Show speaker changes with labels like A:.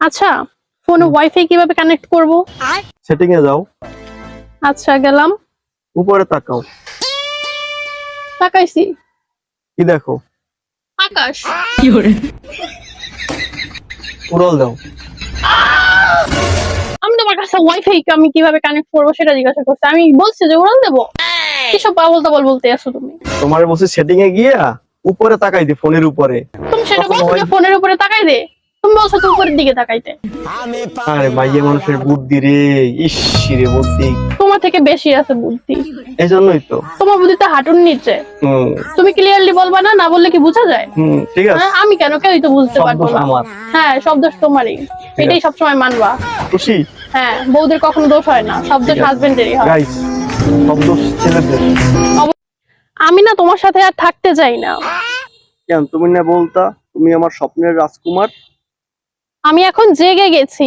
A: আচ্ছা ফোনে ওয়াইফাই কীভাবে কানেক্ট করব?
B: সেটিং এ যাও।
A: আচ্ছা গেলাম।
B: উপরে তাকাও।
A: তাকাইছি।
B: কি দেখো?
A: আকাশ।
B: উড়াল দাও।
A: আমি তোমার কাছে ওয়াইফাই আমি কীভাবে কানেক্ট করব সেটা জিজ্ঞাসা করছি। আমি বলছি যে উড়াল দেবো? কিসব পাবল তাবল বলতে আসো তুমি?
B: তোমার বলছি সেটিং এ গিয়া উপরে তাকাই দি ফোনের উপরে।
A: তুমি সেটা বলছো ফোনের উপরে তাকাই দে? তুমি বলছো তো উপরের দিকে তাকাইতে।
B: আরে মাইয়ে মানুষের বুদ্ধি রে ইস রে বুদ্ধি।
A: তোমার থেকে বেশি আছে বুদ্ধি।
B: এই জন্যই তো।
A: তোমার হাঁটুর নিচে।
B: হুম।
A: তুমি ক্লিয়ারলি বলবা না না বললে কি বোঝা যায়?
B: হুম ঠিক আছে।
A: হ্যাঁ, আমি কেন কেউই তো বুঝতে
B: সব
A: পারব
B: দোষ
A: না।
B: আমার।
A: হ্যাঁ সব দোষ তোমারই। এটাই সবসময় মানবা।
B: খুশি?
A: হ্যাঁ বউদের কখনো দোষ হয় না। সব দোষ হাজবেন্ডেরই হয়।
B: গাইস সব দোষ ছেলেদের।
A: আমি না তোমার সাথে আর থাকতে চাই না।
B: কেন? তুমি না বলতা তুমি আমার স্বপ্নের রাজকুমার।
A: আমি এখন জেগে গেছি।